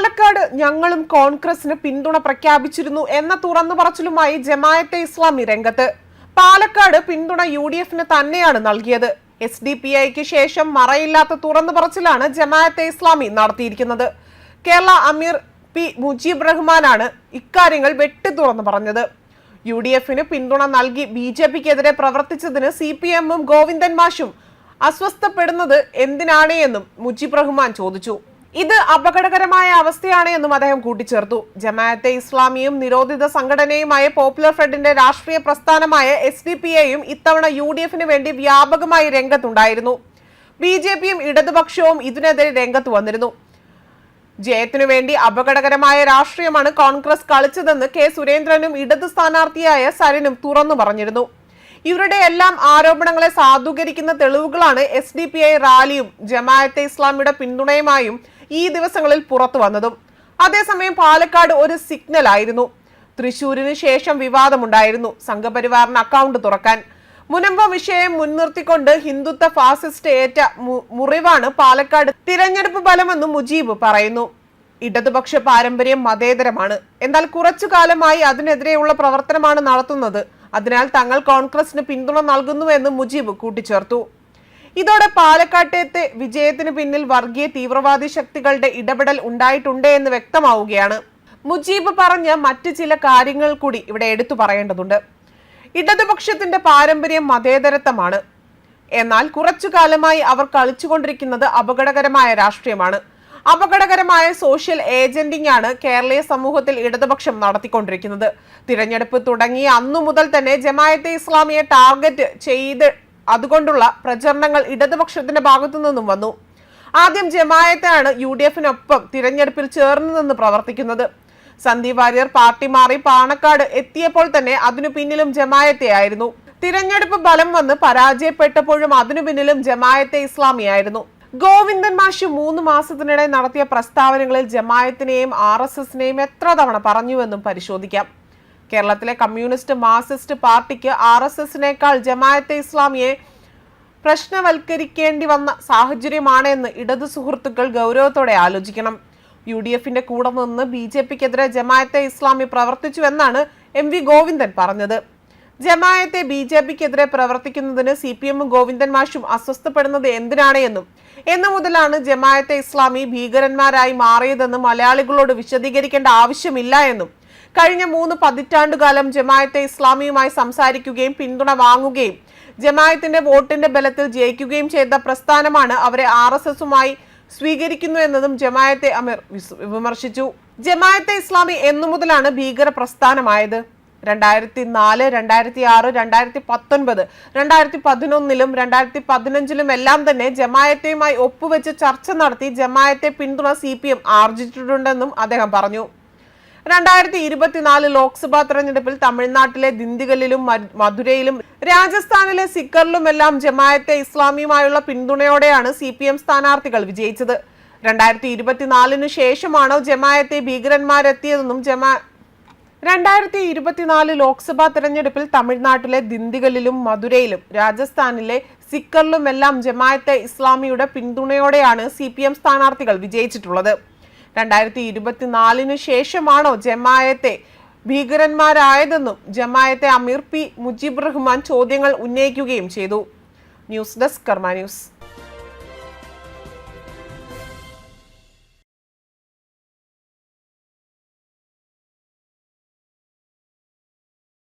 പാലക്കാട് ഞങ്ങളും കോൺഗ്രസിന് പിന്തുണ പ്രഖ്യാപിച്ചിരുന്നു എന്ന തുറന്നു പറച്ചിലുമായി ജമായത്തെ ഇസ്ലാമി രംഗത്ത്. പാലക്കാട് പിന്തുണ യു ഡി എഫിന് തന്നെയാണ് നൽകിയത്. എസ് ഡി പി ഐക്ക് ശേഷം മറയില്ലാത്ത തുറന്നു പറച്ചിലാണ് ജമായത്തെ ഇസ്ലാമി നടത്തിയിരിക്കുന്നത്. കേരള അമീർ പി മുജീബ് റഹ്മാനാണ് ഇക്കാര്യങ്ങൾ വെട്ടി തുറന്നു പറഞ്ഞത്. യു ഡി എഫിന് പിന്തുണ നൽകി ബി ജെ പിക്കെതിരെ പ്രവർത്തിച്ചതിന് സി പി എമ്മും ഗോവിന്ദൻ മാഷും അസ്വസ്ഥപ്പെടുന്നത് എന്തിനാണ് എന്നും മുജീബ് റഹ്മാൻ ചോദിച്ചു. ഇത് അപകടകരമായ അവസ്ഥയാണ് എന്നും അദ്ദേഹം കൂട്ടിച്ചേർത്തു. ജമാഅത്തെ ഇസ്ലാമിയും നിരോധിത സംഘടനയുമായ പോപ്പുലർ ഫ്രണ്ടിന്റെ രാഷ്ട്രീയ പ്രസ്ഥാനമായ എസ് ഡി പി എയും ഇത്തവണ യു ഡി എഫിന് വേണ്ടി വ്യാപകമായി രംഗത്തുണ്ടായിരുന്നു. ബി ജെ പിയും ഇടതുപക്ഷവും ഇതിനെതിരെ രംഗത്ത് വന്നിരുന്നു. ജയത്തിനു വേണ്ടി അപകടകരമായ രാഷ്ട്രീയമാണ് കോൺഗ്രസ് കളിച്ചതെന്ന് കെ സുരേന്ദ്രനും ഇടതു സ്ഥാനാർത്ഥിയായ സരനും തുറന്നു പറഞ്ഞിരുന്നു. ഇവരുടെ എല്ലാം ആരോപണങ്ങളെ സാധൂകരിക്കുന്ന തെളിവുകളാണ് എസ് ഡി പി ഐ റാലിയും ജമാഅത്തെ ഇസ്ലാമിയുടെ പിന്തുണയുമായും ഈ ദിവസങ്ങളിൽ പുറത്തു വന്നതും. അതേസമയം പാലക്കാട് ഒരു സിഗ്നൽ ആയിരുന്നു. തൃശൂരിന് ശേഷം വിവാദമുണ്ടായിരുന്നു. സംഘപരിവാറിന് അക്കൗണ്ട് തുറക്കാൻ. മുനമ്പ വിഷയം മുൻനിർത്തിക്കൊണ്ട് ഹിന്ദുത്വ ഫാസിസ്റ്റ് ഏറ്റ മുറിവാണ് പാലക്കാട് തിരഞ്ഞെടുപ്പ് ഫലമെന്ന് മുജീബ് പറയുന്നു. ഇടതുപക്ഷ പാരമ്പര്യം മതേതരമാണ്. എന്നാൽ കുറച്ചു കാലമായി അതിനെതിരെയുള്ള പ്രവർത്തനമാണ് നടത്തുന്നത്. അതിനാൽ തങ്ങൾ കോൺഗ്രസിന് പിന്തുണ നൽകുന്നുവെന്ന് മുജീബ് കൂട്ടിച്ചേർത്തു. ഇതോടെ പാലക്കാട്ടേത്തെ വിജയത്തിന് പിന്നിൽ വർഗീയ തീവ്രവാദി ശക്തികളുടെ ഇടപെടൽ ഉണ്ടായിട്ടുണ്ട് എന്ന് വ്യക്തമാവുകയാണ്. മുജീബ് പറഞ്ഞ മറ്റു ചില കാര്യങ്ങൾ കൂടി ഇവിടെ എടുത്തു പറയേണ്ടതുണ്ട്. ഇടതുപക്ഷത്തിന്റെ പാരമ്പര്യം മതേതരത്വമാണ്. എന്നാൽ കുറച്ചു കാലമായി അവർ കളിച്ചുകൊണ്ടിരിക്കുന്നത് അപകടകരമായ രാഷ്ട്രീയമാണ്. അപകടകരമായ സോഷ്യൽ ഏജന്റിംഗ് ആണ് കേരളീയ സമൂഹത്തിൽ ഇടതുപക്ഷം നടത്തിക്കൊണ്ടിരിക്കുന്നത്. തിരഞ്ഞെടുപ്പ് തുടങ്ങി അന്നു മുതൽ തന്നെ ജമായത്തെ ഇസ്ലാമിയെ ടാർഗറ്റ് ചെയ്ത് അതുകൊണ്ടുള്ള പ്രചരണങ്ങൾ ഇടതുപക്ഷത്തിന്റെ ഭാഗത്തു നിന്നും വന്നു. ആദ്യം ജമായത്താണ് യു ഡി എഫിനൊപ്പം തിരഞ്ഞെടുപ്പിൽ ചേർന്ന് നിന്ന് പ്രവർത്തിക്കുന്നത്. സന്ദീപ് വാര്യർ പാർട്ടി മാറി പാണക്കാട് എത്തിയപ്പോൾ തന്നെ അതിനു പിന്നിലും ജമായത്തെ ആയിരുന്നു. തിരഞ്ഞെടുപ്പ് ബലം വന്ന് പരാജയപ്പെട്ടപ്പോഴും അതിനു പിന്നിലും ജമായത്തെ ഇസ്ലാമിയായിരുന്നു. ഗോവിന്ദൻ മാഷി മൂന്ന് മാസത്തിനിടെ നടത്തിയ പ്രസ്താവനകളിൽ ജമായത്തിനെയും ആർ എസ് എസിനെയും എത്ര തവണ പറഞ്ഞുവെന്നും പരിശോധിക്കാം. കേരളത്തിലെ കമ്മ്യൂണിസ്റ്റ് മാർക്സിസ്റ്റ് പാർട്ടിക്ക് ആർ എസ് എസിനേക്കാൾ ജമായത്തെ ഇസ്ലാമിയെ പ്രശ്നവൽക്കരിക്കേണ്ടി വന്ന സാഹചര്യമാണ് എന്ന് ഇടതു സുഹൃത്തുക്കൾ ഗൗരവത്തോടെ ആലോചിക്കണം. യു ഡി എഫിന്റെ കൂടെ നിന്ന് ബി ജെ പിക്കെതിരെ ജമായത്തെ ഇസ്ലാമി പ്രവർത്തിച്ചുവെന്നാണ് എം വി ഗോവിന്ദൻ പറഞ്ഞത്. ജമായത്തെ ബി ജെ പിക്കെതിരെ പ്രവർത്തിക്കുന്നതിന് സി പി എമ്മും ഗോവിന്ദൻ മാഷും അസ്വസ്ഥപ്പെടുന്നത് എന്തിനാണ് എന്നും എന്നു മുതലാണ് ജമായത്തെ ഇസ്ലാമി ഭീകരന്മാരായി മാറിയതെന്ന് മലയാളികളോട് വിശദീകരിക്കേണ്ട ആവശ്യമില്ല എന്നും കഴിഞ്ഞ മൂന്ന് പതിറ്റാണ്ടുകാലം ജമായത്തെ ഇസ്ലാമിയുമായി സംസാരിക്കുകയും പിന്തുണ വാങ്ങുകയും ജമായത്തിന്റെ വോട്ടിന്റെ ബലത്തിൽ ജയിക്കുകയും ചെയ്ത പ്രസ്ഥാനമാണ് അവരെ ആർ എസ് എസുമായി സ്വീകരിക്കുന്നു എന്നതും ജമായത്തെ അമീർ വിമർശിച്ചു. ജമായത്തെ ഇസ്ലാമി എന്നു മുതലാണ് ഭീകര പ്രസ്ഥാനമായത്. രണ്ടായിരത്തി നാല് രണ്ടായിരത്തി ആറ് രണ്ടായിരത്തി പത്തൊൻപത് രണ്ടായിരത്തി പതിനൊന്നിലും രണ്ടായിരത്തി പതിനഞ്ചിലും എല്ലാം തന്നെ ജമായത്തെയുമായി ഒപ്പുവെച്ച് ചർച്ച നടത്തി ജമായത്തെ പിന്തുണ സി പി എം ആർജിച്ചിട്ടുണ്ടെന്നും അദ്ദേഹം പറഞ്ഞു. രണ്ടായിരത്തി ഇരുപത്തിനാല് ലോക്സഭാ തെരഞ്ഞെടുപ്പിൽ തമിഴ്നാട്ടിലെ ദിണ്ടിഗലിലും മധുരയിലും രാജസ്ഥാനിലെ സിക്കറിലുമെല്ലാം ജമായത്തെ ഇസ്ലാമിയുമായുള്ള പിന്തുണയോടെയാണ് സി പി എം സ്ഥാനാർത്ഥികൾ വിജയിച്ചത്. രണ്ടായിരത്തി ഇരുപത്തിനാലിനു ശേഷമാണോ ജമായത്തെ ഭീകരന്മാരെത്തിയതെന്നും ജമാ രണ്ടായിരത്തി ഇരുപത്തിനാല് ലോക്സഭാ തെരഞ്ഞെടുപ്പിൽ തമിഴ്നാട്ടിലെ ദിണ്ടിഗലിലും മധുരയിലും രാജസ്ഥാനിലെ സിക്കറിലുമെല്ലാം ജമായത്തെ ഇസ്ലാമിയുടെ പിന്തുണയോടെയാണ് സി പി എം സ്ഥാനാർത്ഥികൾ വിജയിച്ചിട്ടുള്ളത്. രണ്ടായിരത്തി ഇരുപത്തിനാലിനു ശേഷമാണോ ജമായത്തെ ഭീകരന്മാരായതെന്നും ജമായത്തെ അമീർ പി മുജീബ് റഹ്മാൻ ചോദ്യങ്ങൾ ഉന്നയിക്കുകയും ചെയ്തു. News desk Karma news.